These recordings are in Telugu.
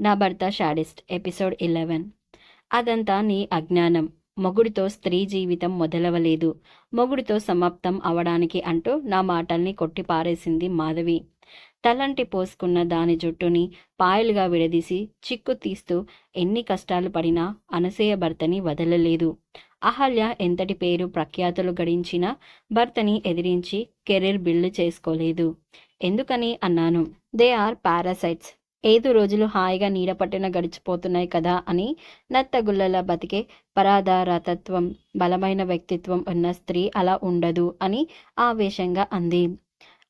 నా భర్త షాడిస్ట్ ఎపిసోడ్ ఇలెవెన్ అదంతా నీ అజ్ఞానం. మొగుడితో స్త్రీ జీవితం మొదలవలేదు. మొగుడితో సమాప్తం అవడానికి అంటూ నా మాటల్ని కొట్టి పారేసింది మాధవి. తలంటి పోసుకున్న దాని జుట్టుని పాయలుగా విడదీసి చిక్కు తీస్తూ ఎన్ని కష్టాలు పడినా అనసూయ భర్తని వదలలేదు. అహల్య ఎంతటి పేరు ప్రఖ్యాతులు గడించినా భర్తని ఎదిరించి కెరీర్ బిల్డ్ చేసుకోలేదు. ఎందుకని అన్నాను? They are parasites. ఏదో రోజులు హాయిగా నీడపట్టిన గడిచిపోతున్నాయి కదా అని నత్తగుల్లలా బతికే పరాధారతత్వం బలమైన వ్యక్తిత్వం ఉన్న స్త్రీ అలా ఉండదు అని ఆవేశంగా అంది.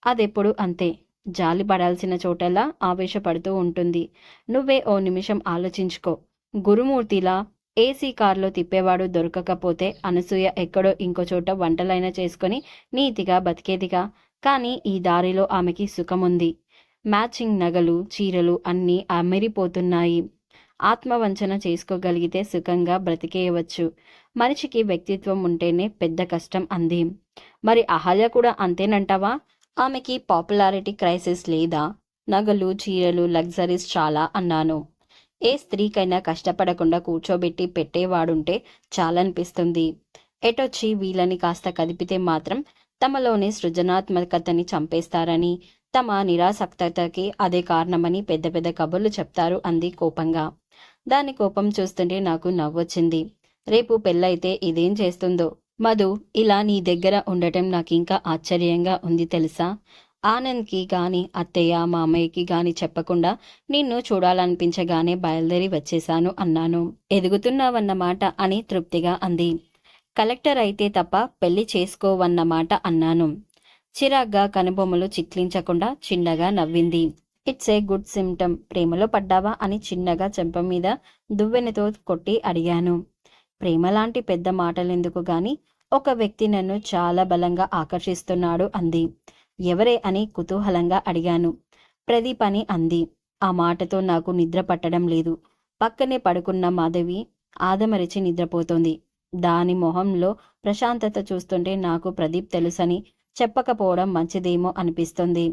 అదెప్పుడు అంతే. జాలి పడాల్సిన చోటలా ఆవేశపడుతూ ఉంటుంది. నువ్వే ఓ నిమిషం ఆలోచించుకో. గురుమూర్తిలా ఏసీ కార్లో తిప్పేవాడు దొరకకపోతే అనసూయ ఎక్కడో ఇంకో చోట వంటలైనా చేసుకొని నీతిగా బతికేదిగా. కానీ ఈ దారిలో ఆమెకి సుఖముంది. మ్యాచింగ్ నగలు చీరలు అన్నీ అమెరిపోతున్నాయి ఆత్మవంచన చేసుకోగలిగితే సుఖంగా బ్రతికేయవచ్చు. మనిషికి వ్యక్తిత్వం ఉంటేనే పెద్ద కష్టం అంది. మరి అహల్య కూడా అంతేనంటావా? ఆమెకి పాపులారిటీ క్రైసిస్ లేదా? నగలు చీరలు లగ్జరీస్ చాలా అన్నాను. ఏ స్త్రీకైనా కష్టపడకుండా కూర్చోబెట్టి పెట్టేవాడుంటే చాలనిపిస్తుంది. ఎటొచ్చి వీళ్ళని కాస్త కదిపితే మాత్రం తమలోని సృజనాత్మకతని చంపేస్తారని తమ నిరాసక్తతకి అదే కారణమని పెద్ద పెద్ద కబుర్లు చెప్తారు అంది కోపంగా. దాని కోపం చూస్తుంటే నాకు నవ్వొచ్చింది. రేపు పెళ్ళైతే ఇదేం చేస్తుందో? మధు ఇలా నీ దగ్గర ఉండటం నాకు ఇంకా ఆశ్చర్యంగా ఉంది తెలుసా? ఆనంద్కి గాని అత్తయ్య మామయ్యకి గాని చెప్పకుండా నిన్ను చూడాలనిపించగానే బయలుదేరి వచ్చేశాను అన్నాను. ఎదుగుతున్నావన్నమాట అని తృప్తిగా అంది. కలెక్టర్ అయితే తప్ప పెళ్ళి చేసుకోవన్నమాట అన్నాను. చిరాగ్గా కనుబొమ్మలు చిట్లించకుండా చిన్నగా నవ్వింది. ఇట్స్ ఏ గుడ్ సిమ్టమ్ ప్రేమలో పడ్డావా? అని చిన్నగా చెంప మీద దువ్వెనతో కొట్టి అడిగాను. ప్రేమ లాంటి పెద్ద మాటలెందుకు గాని? ఒక వ్యక్తి నన్ను చాలా బలంగా ఆకర్షిస్తున్నాడు అంది. ఎవరే? అని కుతూహలంగా అడిగాను. ప్రదీప్ అని అంది. ఆ మాటతో నాకు నిద్ర పట్టడం లేదు. పక్కనే పడుకున్న మాధవి ఆదమరిచి నిద్రపోతోంది. దాని మొహంలో ప్రశాంతత చూస్తుంటే నాకు ప్రదీప్ తెలుసని చెప్పకపోవడం మంచిదేమో అనిపిస్తుంది.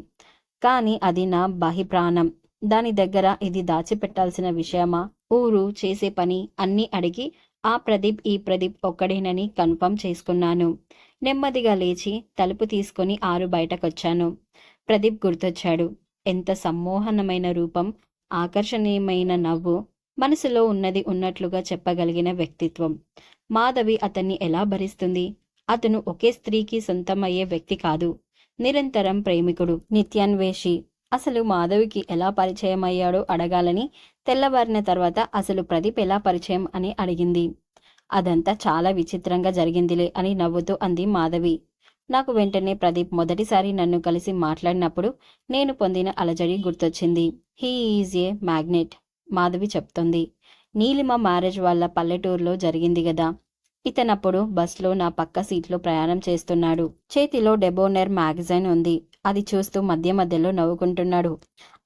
కానీ అది నా బాహిప్రాణం దాని దగ్గర ఇది దాచిపెట్టాల్సిన విషయమా? ఊరు చేసే పని అన్నీ అడిగి ఆ ప్రదీప్ ఈ ప్రదీప్ ఒక్కడేనని కన్ఫర్మ్ చేసుకున్నాను. నెమ్మదిగా లేచి తలుపు తీసుకొని ఆరు బయటకొచ్చాను. ప్రదీప్ గుర్తొచ్చాడు. ఎంత సమ్మోహనమైన రూపం ఆకర్షణీయమైన నవ్వు మనసులో ఉన్నది ఉన్నట్లుగా చెప్పగలిగిన వ్యక్తిత్వం. మాధవి అతన్ని ఎలా భరిస్తుంది? అతను ఒకే స్త్రీకి సొంతమయ్యే వ్యక్తి కాదు. నిరంతరం ప్రేమికుడు నిత్యాన్వేషి. అసలు మాధవికి ఎలా పరిచయం అయ్యాడో అడగాలని తెల్లవారిన తర్వాత అసలు ప్రదీప్ ఎలా పరిచయం అని అడిగింది. అదంతా చాలా విచిత్రంగా జరిగిందిలే అని నవ్వుతూ అంది మాధవి. నాకు వెంటనే ప్రదీప్ మొదటిసారి నన్ను కలిసి మాట్లాడినప్పుడు నేను పొందిన అలజడి గుర్తొచ్చింది. He is a magnet Madhavi చెప్తోంది. నీలిమ మ్యారేజ్ వాళ్ళ పల్లెటూరులో జరిగింది కదా ఇతనప్పుడు బస్లో నా పక్క సీట్లో ప్రయాణం చేస్తున్నాడు. చేతిలో డెబోనర్ మ్యాగజైన్ ఉంది. అది చూస్తూ మధ్య మధ్యలో నవ్వుకుంటున్నాడు.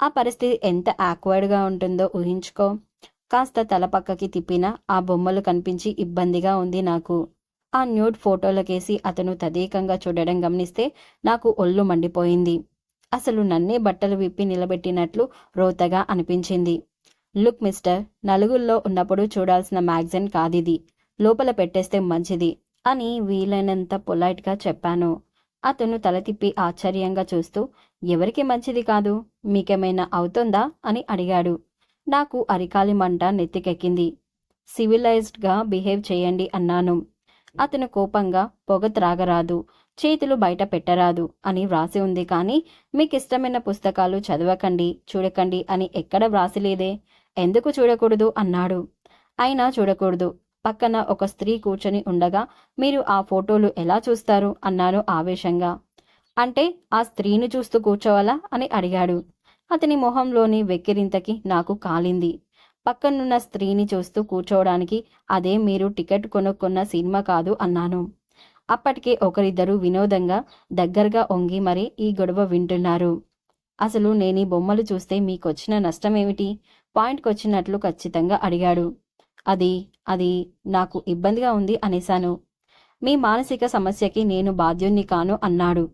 ఆ పరిస్థితి ఎంత ఆక్వర్డ్గా ఉంటుందో ఊహించుకో. కాస్త తల పక్కకి తిప్పినా ఆ బొమ్మలు కనిపించి ఇబ్బందిగా ఉంది నాకు. ఆ న్యూడ్ ఫోటోలకేసి అతను తదేకంగా చూడడం గమనిస్తే నాకు ఒళ్ళు మండిపోయింది. అసలు నన్నే బట్టలు విప్పి నిలబెట్టినట్లు రోతగా అనిపించింది. లుక్ మిస్టర్ నలుగుల్లో ఉన్నప్పుడు చూడాల్సిన మ్యాగజైన్ కాదిది. లోపల పెట్టేస్తే మంచిది అని వీలైనంత పొలైట్గా చెప్పాను. అతను తల తిప్పి ఆశ్చర్యంగా చూస్తూ ఎవరికి మంచిది కాదు? మీకేమైనా అవుతుందా? అని అడిగాడు. నాకు అరికాలి మంట నెత్తికెక్కింది. సివిలైజ్డ్గా బిహేవ్ చేయండి అన్నాను. అతను కోపంగా పొగ త్రాగరాదు చేతులు బయట పెట్టరాదు అని వ్రాసి ఉంది కానీ మీకు ఇష్టమైన పుస్తకాలు చదవకండి చూడకండి అని ఎక్కడ వ్రాసిలేదే? ఎందుకు చూడకూడదు? అన్నాడు. అయినా చూడకూడదు. పక్కన ఒక స్త్రీ కూర్చొని ఉండగా మీరు ఆ ఫోటోలు ఎలా చూస్తారు? అన్నాను ఆవేశంగా. అంటే ఆ స్త్రీని చూస్తూ కూర్చోవాలా? అని అడిగాడు. అతని మొహంలోని వెక్కిరింతకి నాకు కాలింది. పక్కనున్న స్త్రీని చూస్తూ కూర్చోవడానికి అదే మీరు టికెట్ కొనుక్కున్న సినిమా కాదు అన్నాను. అప్పటికే ఒకరిద్దరు వినోదంగా దగ్గరగా ఒంగి మరి ఈ గొడవ వింటున్నారు. అసలు నేను ఈ బొమ్మలు చూస్తే మీకొచ్చిన నష్టమేమిటి? పాయింట్కొచ్చినట్లు ఖచ్చితంగా అడిగాడు. అది అది నాకు ఇబ్బందిగా ఉంది అనేశాను. మీ మానసిక సమస్యకి నేను బాధ్యుణ్ణి కాను అన్నాడు.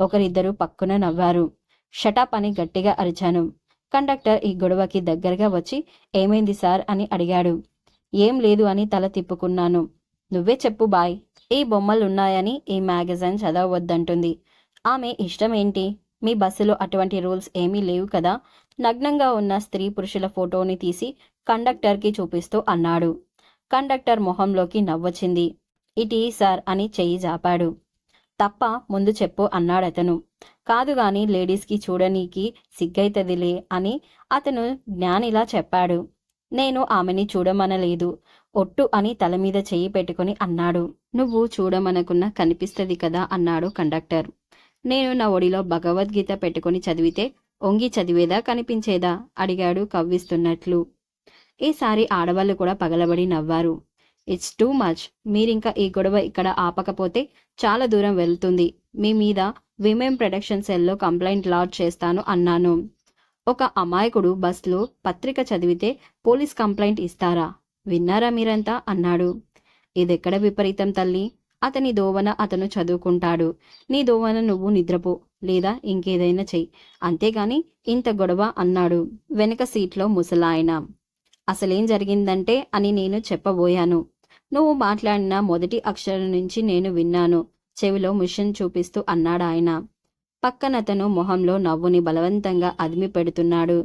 ఒకరిద్దరు పక్కున నవ్వారు. షటప్ అని గట్టిగా అరిచాను. కండక్టర్ ఈ గొడవకి దగ్గరగా వచ్చి ఏమైంది సార్? అని అడిగాడు. ఏం లేదు అని తల తిప్పుకున్నాను. నువ్వే చెప్పు బాయ్. ఈ బొమ్మలున్నాయని ఈ మ్యాగజైన్ చదవవద్దంటుంది ఆమె ఇష్టం ఏంటి మీ బస్సులో అటువంటి రూల్స్ ఏమీ లేవు కదా? నగ్నంగా ఉన్న స్త్రీ పురుషుల ఫోటోని తీసి కండక్టర్కి చూపిస్తూ అన్నాడు. కండక్టర్ మొహంలోకి నవ్వొచ్చింది. ఇటీ సార్ అని చెయ్యి జాపాడు. తప్ప ముందు చెప్పు అన్నాడతను. కాదు గాని లేడీస్కి చూడనీకి సిగ్గైతదిలే అని అతను జ్ఞానిలా చెప్పాడు. నేను ఆమెని చూడమనలేదు. ఒట్టు అని తల మీద చెయ్యి పెట్టుకుని అన్నాడు. నువ్వు చూడమనకున్నా కనిపిస్తుంది కదా అన్నాడు కండక్టర్. నేను నా ఒడిలో భగవద్గీత పెట్టుకుని చదివితే ఒంగి చదివేదా కనిపించేదా? అడిగాడు కవ్విస్తున్నట్లు. ఈసారి ఆడవాళ్ళు కూడా పగలబడి నవ్వారు. ఇట్స్ టూ మచ్ మీరింకా ఈ గొడవ ఇక్కడ ఆపకపోతే చాలా దూరం వెళ్తుంది. మీ మీద విమెన్ ప్రొటెక్షన్ సెల్లో కంప్లైంట్ లాడ్జ్ చేస్తాను అన్నాను. ఒక అమాయకుడు బస్లో పత్రిక చదివితే పోలీస్ కంప్లైంట్ ఇస్తారా? విన్నారా మీరంతా? అన్నాడు. ఇదెక్కడ విపరీతం తల్లి? అతని దోవన అతను చదువుకుంటాడు. నీ దోవన నువ్వు నిద్రపో లేదా ఇంకేదైనా చెయ్యి. అంతేగాని ఇంత గొడవ అన్నాడు వెనక సీట్లో ముసలాయన. అసలేం జరిగిందంటే అని నేను చెప్పబోయాను. నువ్వు మాట్లాడిన మొదటి అక్షరం నుంచి నేను విన్నాను. చెవిలో మిషన్ చూపిస్తూ అన్నాడాయన పక్కనతను మొహంలో నవ్వుని బలవంతంగా అదిమి పెడుతున్నాడు.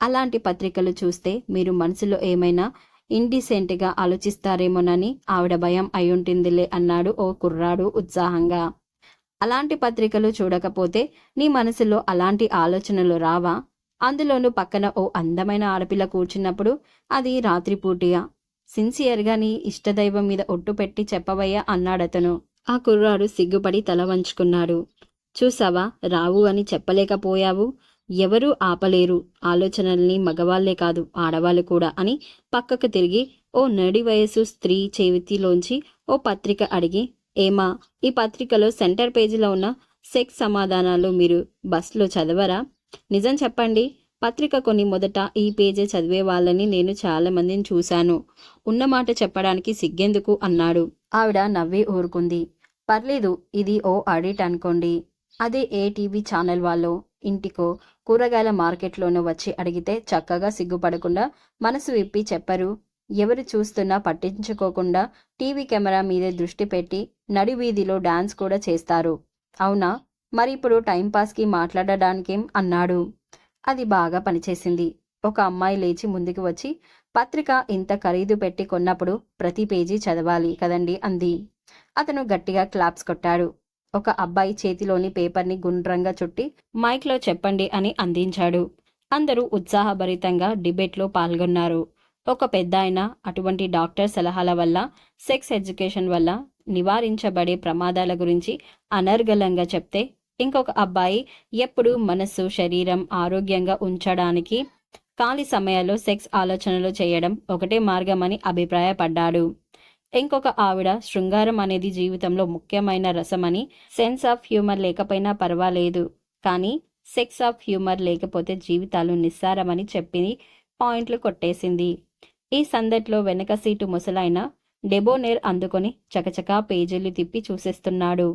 అలాంటి పత్రికలు చూస్తే మీరు మనసులో ఏమైనా ఇండిసెంట్గా ఆలోచిస్తారేమోనని ఆవిడ భయం అయ్యుంటుందిలే అన్నాడు ఓ కుర్రాడు ఉత్సాహంగా. అలాంటి పత్రికలు చూడకపోతే నీ మనసులో అలాంటి ఆలోచనలు రావా? అందులోనూ పక్కన ఓ అందమైన ఆడపిల్ల కూర్చున్నప్పుడు అది రాత్రిపూటిగా సిన్సియర్గా నీ ఇష్టదైవం మీద ఒట్టు పెట్టి చెప్పవయ్యా అన్నాడతను. ఆ కుర్రాడు సిగ్గుపడి తల వంచుకున్నాడు. చూసావా రావు అని చెప్పలేకపోయావు. ఎవరూ ఆపలేరు. ఆలోచనల్ని మగవాళ్ళే కాదు ఆడవాళ్ళు కూడా అని పక్కకు తిరిగి ఓ నడి వయసు స్త్రీ చేతిలోంచి ఓ పత్రిక అడిగి ఏమా ఈ పత్రికలో సెంటర్ పేజీలో ఉన్న సెక్స్ సమాధానాలు మీరు బస్లో చదవరా? నిజం చెప్పండి. పత్రిక కొన్ని మొదట ఈ పేజీ చదివే వాళ్ళని నేను చాలా మందిని చూశాను. ఉన్నమాట చెప్పడానికి సిగ్గెందుకు? అన్నాడు. ఆవిడ నవ్వి ఊరుకుంది. పర్లేదు ఇది ఓ ఆడిట్ అనుకోండి. అదే ఏ టీవీ ఛానల్ వాళ్ళు? ఇంటికో కూరగాయల మార్కెట్లోనూ వచ్చి అడిగితే చక్కగా సిగ్గుపడకుండా మనసు విప్పి చెప్పరు. ఎవరు చూస్తున్నా పట్టించుకోకుండా టీవీ కెమెరా మీదే దృష్టి పెట్టి నడివీధిలో డాన్స్ కూడా చేస్తారు. అవునా? మరి ఇప్పుడు టైంపాస్కి మాట్లాడడానికేం అన్నాడు. అది బాగా పనిచేసింది. ఒక అమ్మాయి లేచి ముందుకు వచ్చి పత్రిక ఇంత ఖరీదు పెట్టి కొన్నప్పుడు ప్రతి పేజీ చదవాలి కదండి అంది. అతను గట్టిగా క్లాప్స్ కొట్టాడు. ఒక అబ్బాయి చేతిలోని పేపర్ని గుండ్రంగా చుట్టి మైక్లో చెప్పండి అని అందించాడు. అందరూ ఉత్సాహభరితంగా డిబేట్లో పాల్గొన్నారు. ఒక పెద్ద అటువంటి డాక్టర్ సలహాల వల్ల సెక్స్ ఎడ్యుకేషన్ వల్ల నివారించబడే ప్రమాదాల గురించి అనర్గళంగా చెప్తే ఇంకొక అబ్బాయి ఎప్పుడు మనస్సు శరీరం ఆరోగ్యంగా ఉంచడానికి ఖాళీ సమయాల్లో సెక్స్ ఆలోచనలు చేయడం ఒకటే మార్గమని అభిప్రాయపడ్డాడు. ఇంకొక ఆవిడ శృంగారం అనేది జీవితంలో ముఖ్యమైన రసమని సెన్స్ ఆఫ్ హ్యూమర్ లేకపోయినా పర్వాలేదు. కానీ సెక్స్ ఆఫ్ హ్యూమర్ లేకపోతే జీవితాలు నిస్సారమని చెప్పి పాయింట్లు కొట్టేసింది. ఈ సందట్లో వెనక సీటు ముసలైన డెబోనేర్ అందుకొని చకచకా పేజీలు తిప్పి చూసేస్తున్నాడు.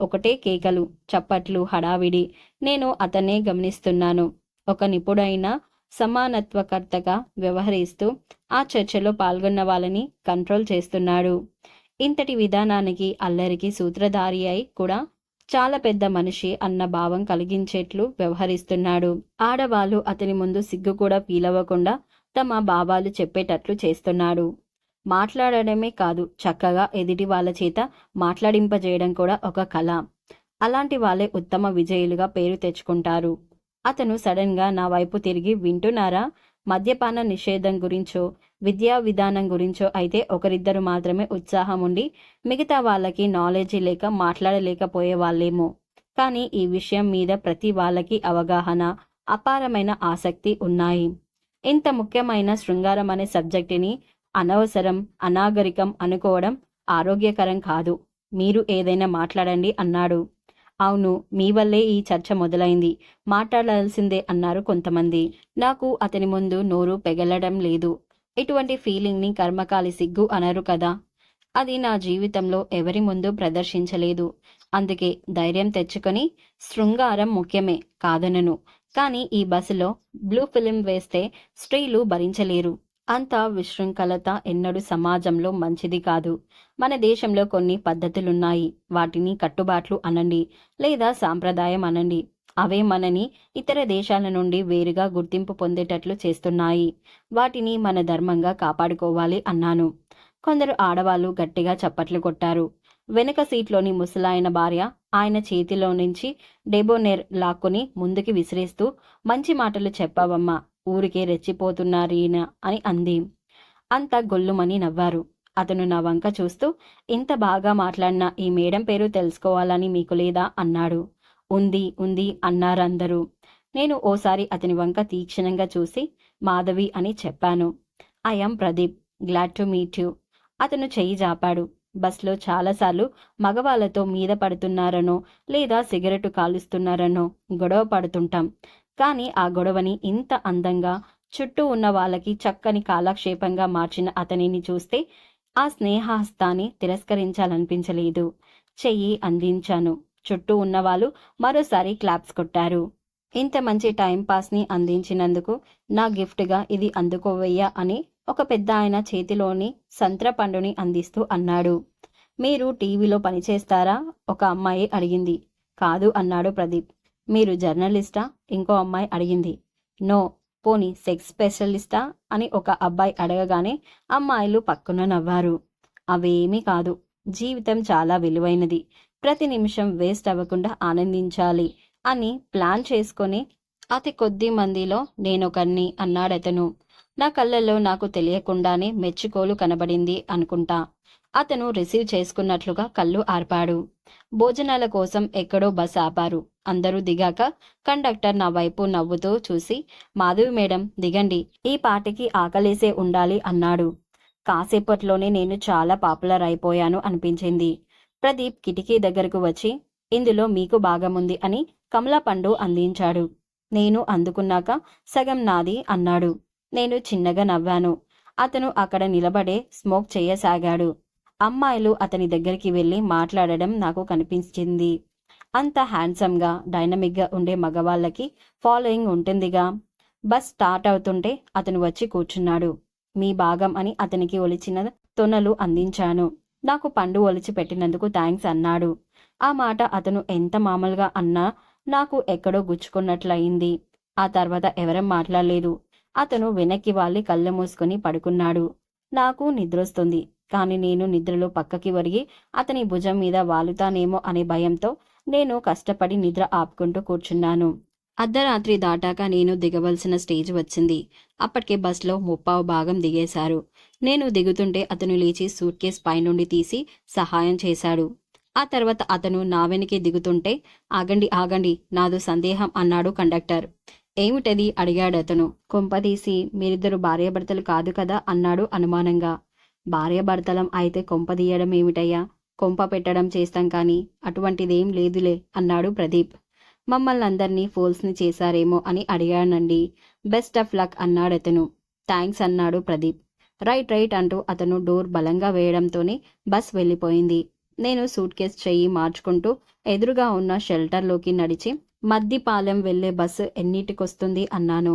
ఒకటే కేకలు చప్పట్లు హడావిడి. నేను అతన్నే గమనిస్తున్నాను. ఒక నిపుడైన సమానత్వకర్తగా వ్యవహరిస్తూ ఆ చర్చలో పాల్గొన్న వాళ్ళని కంట్రోల్ చేస్తున్నాడు. ఇంతటి విధానానికి అల్లరికి సూత్రధారి అయి కూడా చాలా పెద్ద మనిషి అన్న భావం కలిగించేట్లు వ్యవహరిస్తున్నాడు. ఆడవాళ్ళు అతని ముందు సిగ్గు కూడా ఫీలవ్వకుండా తమ భావాలు చెప్పేటట్లు చేస్తున్నాడు. మాట్లాడడమే కాదు చక్కగా ఎదుటి వాళ్ళ చేత మాట్లాడింపజేయడం కూడా ఒక కళ. అలాంటి వాళ్ళే ఉత్తమ విజయులుగా పేరు తెచ్చుకుంటారు. అతను సడన్గా నా వైపు తిరిగి వింటున్నారా? మద్యపాన నిషేధం గురించో విద్యా విధానం గురించో అయితే ఒకరిద్దరు మాత్రమే ఉత్సాహం ఉండి మిగతా వాళ్ళకి నాలెడ్జీ లేక మాట్లాడలేకపోయే వాళ్ళేమో. కానీ ఈ విషయం మీద ప్రతి వాళ్ళకి అవగాహన అపారమైన ఆసక్తి ఉన్నాయి. ఇంత ముఖ్యమైన శృంగారం అనే సబ్జెక్టుని అనవసరం అనాగరికం అనుకోవడం ఆరోగ్యకరం కాదు. మీరు ఏదైనా మాట్లాడండి అన్నాడు. అవును మీ వల్లే ఈ చర్చ మొదలైంది. మాట్లాడాల్సిందే అన్నారు కొంతమంది. నాకు అతని ముందు నోరు పెగలడం లేదు. ఇటువంటి ఫీలింగ్ని కర్మకాలి సిగ్గు అనరు కదా. అది నా జీవితంలో ఎవరి ముందు ప్రదర్శించలేదు. అందుకే ధైర్యం తెచ్చుకొని శృంగారం ముఖ్యమే కాదనను. కానీ ఈ బస్సులో బ్లూ ఫిలిం వేస్తే స్త్రీలు భరించలేరు. అంత విశృంఖలత ఎన్నడూ సమాజంలో మంచిది కాదు. మన దేశంలో కొన్ని పద్ధతులున్నాయి. వాటిని కట్టుబాట్లు అనండి లేదా సాంప్రదాయం అనండి. అవే మనని ఇతర దేశాల నుండి వేరుగా గుర్తింపు పొందేటట్లు చేస్తున్నాయి. వాటిని మన ధర్మంగా కాపాడుకోవాలి అన్నాను. కొందరు ఆడవాళ్ళు గట్టిగా చప్పట్లు కొట్టారు. వెనుక సీట్లోని ముసలాయన భార్య ఆయన చేతిలో నుంచి డెబోనేర్ లాక్కుని ముందుకి విసిరేస్తూ మంచి మాటలు చెప్పావమ్మా. ఊరికే రెచ్చిపోతున్నారీన అని అంది. అంత గొల్లుమని నవ్వారు. అతను నా వంక చూస్తూ ఇంత బాగా మాట్లాడిన ఈ మేడం పేరు తెలుసుకోవాలని మీకు లేదా? అన్నాడు. ఉంది ఉంది అన్నారందరూ. నేను ఓసారి అతని వంక తీక్షణంగా చూసి మాధవి అని చెప్పాను. I'm Pradeep. Glad to meet you. అతను చెయ్యి జాపాడు. బస్లో చాలాసార్లు మగవాళ్ళతో మీద పడుతున్నారనో లేదా సిగరెట్ కాలుస్తున్నారనో గొడవ పడుతుంటాం. కానీ ఆ గొడవని ఇంత అందంగా చుట్టూ ఉన్న వాళ్ళకి చక్కని కాలక్షేపంగా మార్చిన అతనిని చూస్తే ఆ స్నేహహస్తాన్ని తిరస్కరించాలనిపించలేదు. చెయ్యి అందించాను. చుట్టూ ఉన్నవాళ్ళు మరోసారి క్లాప్స్ కొట్టారు. ఇంత మంచి టైంపాస్ని అందించినందుకు నా గిఫ్ట్గా ఇది అందుకోవయ్యా అని ఒక పెద్ద ఆయన చేతిలోని సంత్ర పండుని అందిస్తూ అన్నాడు. మీరు టీవీలో పనిచేస్తారా? ఒక అమ్మాయి అడిగింది. కాదు అన్నాడు ప్రదీప్. మీరు జర్నలిస్టా? ఇంకో అమ్మాయి అడిగింది. నో పోనీ సెక్స్ స్పెషలిస్టా? అని ఒక అబ్బాయి అడగగానే అమ్మాయిలు పక్కన నవ్వారు. అవేమీ కాదు. జీవితం చాలా విలువైనది. ప్రతి నిమిషం వేస్ట్ అవ్వకుండా ఆనందించాలి అని ప్లాన్ చేసుకొని అతి కొద్ది మందిలో నేనొకరిని అన్నాడతను. నా కళ్ళల్లో నాకు తెలియకుండానే మెచ్చుకోలు కనబడింది అనుకుంటా. అతను రిసీవ్ చేసుకున్నట్లుగా కళ్ళు ఆర్పాడు. భోజనాల కోసం ఎక్కడో బస్ ఆపారు. అందరూ దిగాక కండక్టర్ నా వైపు నవ్వుతూ చూసి మాధవి మేడం దిగండి. ఈ పాటికి ఆకలేసే ఉండాలి అన్నాడు. కాసేపట్లోనే నేను చాలా పాపులర్ అయిపోయాను అనిపించింది. ప్రదీప్ కిటికీ దగ్గరకు వచ్చి ఇందులో మీకు భాగముంది అని కమలా పండు అందించాడు. నేను అందుకున్నాక సగం నాది అన్నాడు. నేను చిన్నగా నవ్వాను. అతను అక్కడ నిలబడే స్మోక్ చేయసాగాడు. అమ్మాయిలు అతని దగ్గరికి వెళ్ళి మాట్లాడడం నాకు కనిపించింది. అంత హ్యాండ్సమ్గా డైనమిక్గా ఉండే మగవాళ్ళకి ఫాలోయింగ్ ఉంటుందిగా. బస్ స్టార్ట్ అవుతుంటే అతను వచ్చి కూర్చున్నాడు. మీ భాగం అని అతనికి ఒలిచిన తొనలు అందించాను. నాకు పండు ఒలిచి పెట్టినందుకు థ్యాంక్స్ అన్నాడు. ఆ మాట అతను ఎంత మామూలుగా అన్నా నాకు ఎక్కడో గుచ్చుకున్నట్లయింది. ఆ తర్వాత ఎవరం మాట్లాడలేదు. అతను వెనక్కి వాళ్ళి కళ్ళు మూసుకొని పడుకున్నాడు. నాకు నిద్రొస్తుంది. కానీ నేను నిద్రలో పక్కకి ఒరిగి అతని భుజం మీద వాలుతానేమో అనే భయంతో నేను కష్టపడి నిద్ర ఆపుకుంటూ కూర్చున్నాను. అర్ధరాత్రి దాటాక నేను దిగవలసిన స్టేజ్ వచ్చింది. అప్పటికే బస్లో ముప్పావు భాగం దిగేశారు. నేను దిగుతుంటే అతను లేచి సూట్ కేస్ పైనుండి తీసి సహాయం చేశాడు. ఆ తర్వాత అతను నా వెనకే దిగుతుంటే ఆగండి ఆగండి నాదు సందేహం అన్నాడు కండక్టర్. ఏమిటది? అడిగాడు అతను. కొంపదీసి మీరిద్దరు భార్యాభర్తలు కాదు కదా అన్నాడు అనుమానంగా. భార్యాభర్తలం అయితే కొంపదీయడం ఏమిటయ్యా? కొంప పెట్టడం చేస్తాం కానీ అటువంటిదేం లేదులే అన్నాడు ప్రదీప్. మమ్మల్ని అందరినీ ఫోల్స్ని చేశారేమో అని అడిగానండి. బెస్ట్ ఆఫ్ లక్ అన్నాడు అతను థ్యాంక్స్ అన్నాడు ప్రదీప్. రైట్ రైట్ అంటూ అతను డోర్ బలంగా వేయడంతోనే బస్ వెళ్ళిపోయింది. నేను సూట్ కేస్ చెయ్యి మార్చుకుంటూ ఎదురుగా ఉన్న షెల్టర్లోకి నడిచి మద్దిపాలెం వెళ్ళే బస్సు ఎన్నిటికొస్తుంది అన్నాను.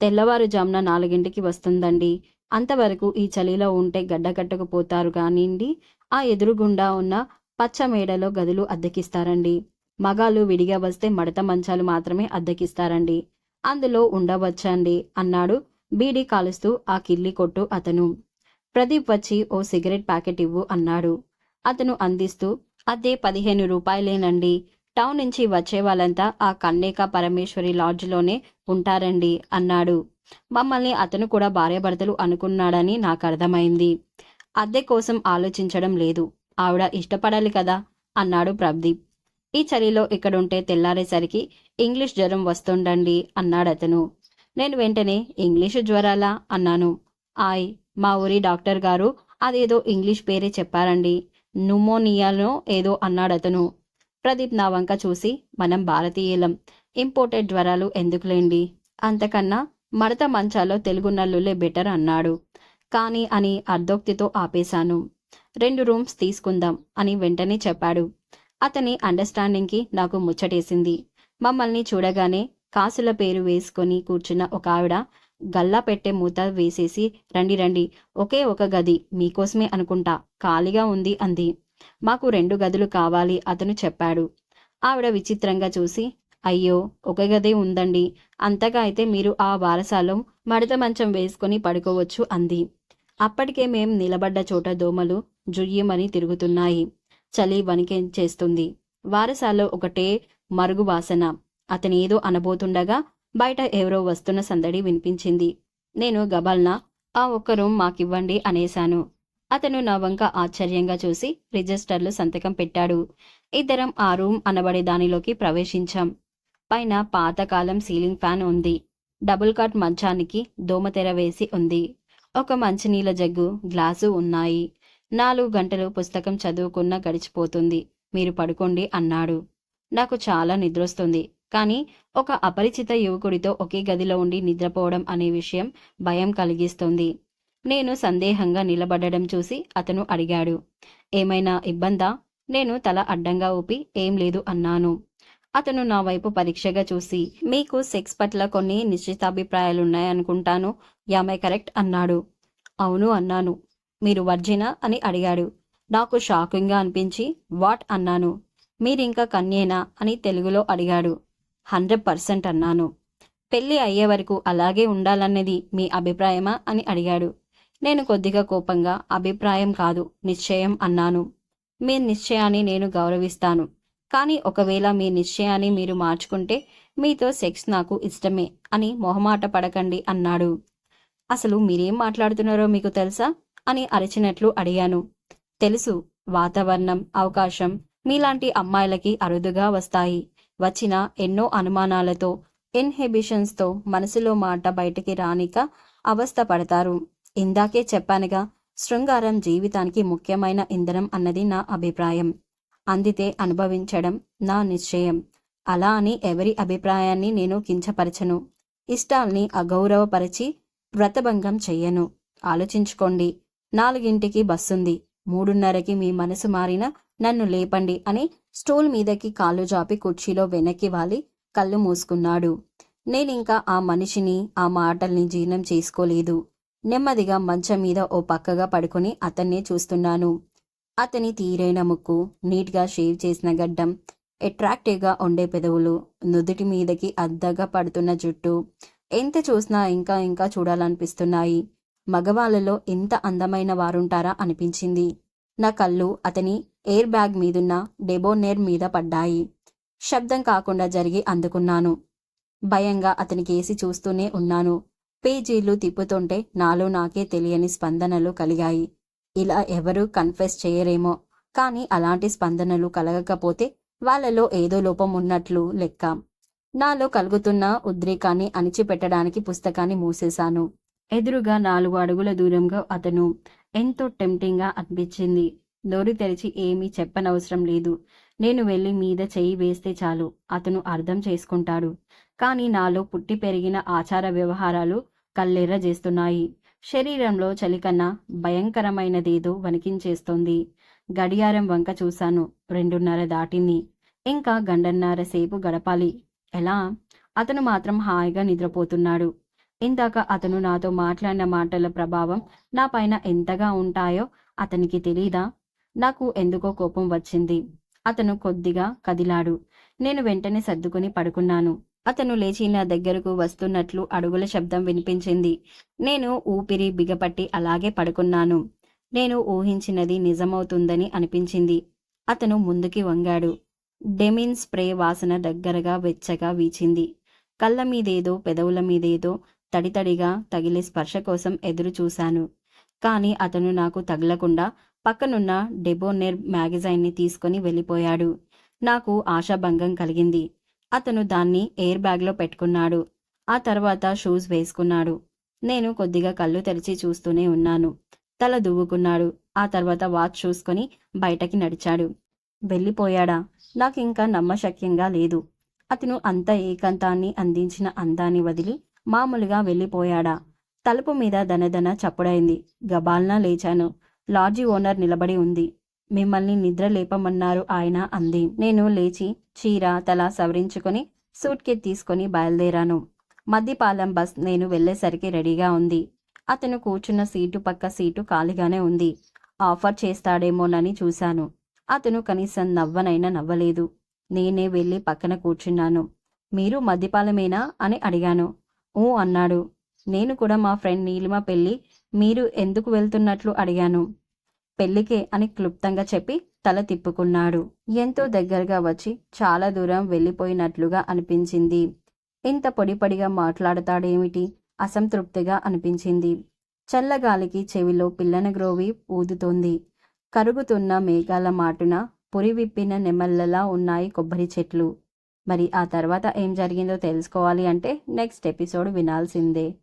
తెల్లవారుజామున నాలుగింటికి వస్తుందండి. అంతవరకు ఈ చలిలో ఉంటే గడ్డకట్టకపోతారు కానివ్వండి ఆ ఎదురుగుండా ఉన్న పచ్చ మేడలో గదులు అద్దెకిస్తారండి. మగాళ్ళు విడిగా వస్తే మడత మంచాలు మాత్రమే అద్దెకిస్తారండి. అందులో ఉండవచ్చండి అన్నాడు బీడీ కాలుస్తూ ఆ కిల్లి కొట్టు అతను. ప్రదీప్ వచ్చి ఓ సిగరెట్ ప్యాకెట్ ఇవ్వు అన్నాడు. అతను అందిస్తూ అదే పదిహేను రూపాయలేనండి. టౌన్ నుంచి వచ్చే వాళ్ళంతా ఆ కన్నేక పరమేశ్వరి లాడ్జ్లోనే ఉంటారండి అన్నాడు. మమ్మల్ని అతను కూడా భార్యాభర్తలు అనుకున్నాడని నాకు అర్థమైంది. అద్దె కోసం ఆలోచించడం లేదు. ఆవిడ ఇష్టపడాలి కదా? అన్నాడు ప్రదీప్. ఈ చలిలో ఇక్కడుంటే తెల్లారేసరికి ఇంగ్లీష్ జ్వరం వస్తుండండి అన్నాడతను నేను వెంటనే ఇంగ్లీషు జ్వరాలా? అన్నాను. ఆయ్ మా ఊరి డాక్టర్ గారు అదేదో ఇంగ్లీష్ పేరే చెప్పారండి. న్యూమోనియాలో ఏదో అన్నాడతను ప్రదీప్ నా వంక చూసి మనం భారతీయులం. ఇంపోర్టెడ్ జ్వరాలు ఎందుకులేండి? అంతకన్నా మడత మంచాలో తెలుగు నల్లులే బెటర్ అన్నాడు. కానీ అని అర్ధోక్తితో ఆపేశాను. రెండు రూమ్స్ తీసుకుందాం అని వెంటనే చెప్పాడు. అతని అండర్స్టాండింగ్కి నాకు ముచ్చటేసింది. మమ్మల్ని చూడగానే కాసుల పేరు వేసుకొని కూర్చున్న ఒక ఆవిడ గల్లా పెట్టే మూత వేసేసి రండి రండి ఒకే ఒక గది మీకోసమే అనుకుంటా ఖాళీగా ఉంది అంది. మాకు రెండు గదులు కావాలి అతను చెప్పాడు. ఆవిడ విచిత్రంగా చూసి అయ్యో ఒక గదే ఉందండి. అంతగా అయితే మీరు ఆ వారసాలో మడత మంచం వేసుకొని పడుకోవచ్చు అంది. అప్పటికే మేం నిలబడ్డ చోట దోమలు జుయ్యమని తిరుగుతున్నాయి. చలి వణికించేస్తుంది వారసాలో ఒకటే మరుగు వాసన. అతనేదో అనబోతుండగా బయట ఎవరో వస్తున్న సందడి వినిపించింది. నేను గబల్నా ఆ ఒక్క రూమ్ మాకివ్వండి అనేశాను. అతను నా వంక ఆశ్చర్యంగా చూసి రిజిస్టర్లు సంతకం పెట్టాడు. ఇద్దరం ఆ రూమ్ అనబడే దానిలోకి ప్రవేశించాం. పైన పాతకాలం సీలింగ్ ఫ్యాన్ ఉంది. డబుల్ కాట్ మంచానికి దోమతెర వేసి ఉంది. ఒక మంచినీళ్ళ జగ్గు గ్లాసు ఉన్నాయి. నాలుగు గంటలు పుస్తకం చదువుకున్న గడిచిపోతుంది. మీరు పడుకోండి అన్నాడు. నాకు చాలా నిద్రొస్తుంది. కానీ ఒక అపరిచిత యువకుడితో ఒకే గదిలో ఉండి నిద్రపోవడం అనే విషయం భయం కలిగిస్తుంది. నేను సందేహంగా నిలబడడం చూసి అతను అడిగాడు. ఏమైనా ఇబ్బందా? నేను తల అడ్డంగా ఊపి ఏం లేదు అన్నాను. అతను నా వైపు పరీక్షగా చూసి మీకు సెక్స్ పట్ల కొన్ని నిశ్చితాభిప్రాయాలున్నాయనుకుంటాను యామై కరెక్ట్ అన్నాడు. అవును అన్నాను. మీరు వర్జినా? అని అడిగాడు. నాకు షాకింగ్గా అనిపించి వాట్? అన్నాను. మీరింకా కన్యేనా? అని తెలుగులో అడిగాడు. హండ్రెడ్ పర్సెంట్ అన్నాను. పెళ్ళి అయ్యే వరకు అలాగే ఉండాలన్నది మీ అభిప్రాయమా? అని అడిగాడు. నేను కొద్దిగా కోపంగా అభిప్రాయం కాదు నిశ్చయం అన్నాను. మీ నిశ్చయాన్ని నేను గౌరవిస్తాను. కానీ ఒకవేళ మీ నిశ్చయాన్ని మీరు మార్చుకుంటే మీతో సెక్స్ నాకు ఇష్టమే అని మొహమాట పడకండి అన్నాడు. అసలు మీరేం మాట్లాడుతున్నారో మీకు తెలుసా? అని అరిచినట్లు అడిగాను. తెలుసు వాతావరణం అవకాశం మీలాంటి అమ్మాయిలకి అరుదుగా వస్తాయి. వచ్చిన ఎన్నో అనుమానాలతో ఇన్హిబిషన్స్తో మనసులో మాట బయటికి రానిక అవస్థ పడతారు. ఇందాకే చెప్పానుగా శృంగారం జీవితానికి ముఖ్యమైన ఇంధనం అన్నది నా అభిప్రాయం. అందితే అనుభవించడం నా నిశ్చయం. అలా అని ఎవరి అభిప్రాయాన్ని నేను కించపరచను. ఇష్టాల్ని అగౌరవపరిచి వ్రతభంగం చెయ్యను. ఆలోచించుకోండి. నాలుగింటికి బస్సుంది. మూడున్నరకి మీ మనసు మారిన నన్ను లేపండి అని స్టూల్ మీదకి కాళ్ళు జాపి కుర్చీలో వెనక్కి వాలి కళ్ళు మూసుకున్నాడు. నేనింకా ఆ మనిషిని ఆ మాటల్ని జీర్ణం చేసుకోలేదు. నెమ్మదిగా మంచం మీద ఓ పక్కగా పడుకొని అతన్నే చూస్తున్నాను. అతని తీరైన ముక్కు నీట్గా షేవ్ చేసిన గడ్డం అట్రాక్టివ్గా ఉండే పెదవులు నుదుటి మీదకి అద్దగా పడుతున్న జుట్టు ఎంత చూసినా ఇంకా ఇంకా చూడాలనిపిస్తున్నాయి. మగవాళ్ళలో ఇంత అందమైన వారుంటారా అనిపించింది. నా కళ్ళు అతని ఎయిర్ బ్యాగ్ మీదున్న డెబోనేర్ మీద పడ్డాయి. శబ్దం కాకుండా జరిగి అందుకున్నాను. భయంగా అతని కేసి చూస్తూనే ఉన్నాను. పేజీలు తిప్పుతుంటే నాలో నాకే తెలియని స్పందనలు కలిగాయి. ఇలా ఎవరూ కన్ఫెస్ చేయరేమో. కానీ అలాంటి స్పందనలు కలగకపోతే వాళ్ళలో ఏదో లోపం ఉన్నట్లు లెక్క. నాలో కలుగుతున్న ఉద్రేకాన్ని అణిచిపెట్టడానికి పుస్తకాన్ని మూసేశాను. ఎదురుగా నాలుగు అడుగుల దూరంగా అతను ఎంతో టెంప్టింగ్గా అనిపించింది. నోరు తెరిచి ఏమీ చెప్పనవసరం లేదు. నేను వెళ్ళి మీద చెయ్యి వేస్తే చాలు అతను అర్థం చేసుకుంటాడు. కానీ నాలో పుట్టి పెరిగిన ఆచార వ్యవహారాలు కల్లెర్ర చేస్తున్నాయి. శరీరంలో చలికన్నా భయంకరమైనదేదో వణికించేస్తోంది. గడియారం వంక చూశాను. రెండున్నర దాటింది. ఇంకా గండన్నర సేపు గడపాలి. ఎలా? అతను మాత్రం హాయిగా నిద్రపోతున్నాడు. ఇందాక అతను నాతో మాట్లాడిన మాటల ప్రభావం నా పైన ఎంతగా ఉంటాయో అతనికి తెలీదా? నాకు ఎందుకో కోపం వచ్చింది. అతను కొద్దిగా కదిలాడు. నేను వెంటనే సర్దుకుని పడుకున్నాను. అతను లేచి నా దగ్గరకు వస్తున్నట్లు అడుగుల శబ్దం వినిపించింది. నేను ఊపిరి బిగపట్టి అలాగే పడుకున్నాను. నేను ఊహించినది నిజమవుతుందని అనిపించింది. అతను ముందుకి వంగాడు. డెమిన్ స్ప్రే వాసన దగ్గరగా వెచ్చగా వీచింది. కళ్ళ మీదేదో పెదవుల మీదేదో తడితడిగా తగిలే స్పర్శ కోసం ఎదురు చూశాను. కానీ అతను నాకు తగలకుండా పక్కనున్న డెబోనెర్ మ్యాగజైన్ని తీసుకొని వెళ్ళిపోయాడు. నాకు ఆశాభంగం కలిగింది. అతను దాన్ని ఎయిర్ బ్యాగ్లో పెట్టుకున్నాడు. ఆ తర్వాత షూస్ వేసుకున్నాడు. నేను కొద్దిగా కళ్ళు తెరిచి చూస్తూనే ఉన్నాను. తల దువ్వుకున్నాడు. ఆ తర్వాత వాచ్ చూసుకొని బయటకి నడిచాడు. వెళ్ళిపోయాడా? నాకింకా నమ్మశక్యంగా లేదు. అతను అంత ఏకాంతాన్ని అందించిన అందాన్ని వదిలి మామూలుగా వెళ్ళిపోయాడా? తలుపు మీద దనదన చప్పుడైంది. గబాల్నా లేచాను. లాడ్జి ఓనర్ నిలబడి ఉంది. మిమ్మల్ని నిద్ర లేపమన్నారు ఆయన అంది. నేను లేచి చీర తల సవరించుకొని సూట్ తీసుకొని బయలుదేరాను. మద్దిపాలెం బస్ నేను వెళ్ళేసరికి రెడీగా ఉంది. అతను కూర్చున్న సీటు పక్క సీటు ఖాళీగానే ఉంది. ఆఫర్ చేస్తాడేమోనని చూశాను. అతను కనీసం నవ్వనైనా నవ్వలేదు. నేనే వెళ్ళి పక్కన కూర్చున్నాను. మీరు మద్దిపాలెమేనా అని అడిగాను. ఊ అన్నాడు. నేను కూడా మా ఫ్రెండ్ నీలిమ పెళ్ళి మీరు ఎందుకు వెళ్తున్నట్లు అడిగాను. పెళ్ళికే అని క్లుప్తంగా చెప్పి తల తిప్పుకున్నాడు. ఎంతో దగ్గరగా వచ్చి చాలా దూరం వెళ్ళిపోయినట్లుగా అనిపించింది. ఇంత పొడిపడిగా మాట్లాడతాడేమిటి? అసంతృప్తిగా అనిపించింది. చల్లగాలికి చెవిలో పిల్లన గ్రోవి ఊదుతోంది. కరుగుతున్న మేఘాల మాటున పురి విప్పిన నెమళ్ళలా ఉన్నాయి కొబ్బరి చెట్లు. మరి ఆ తర్వాత ఏం జరిగిందో తెలుసుకోవాలి అంటే నెక్స్ట్ ఎపిసోడ్ వినాల్సిందే.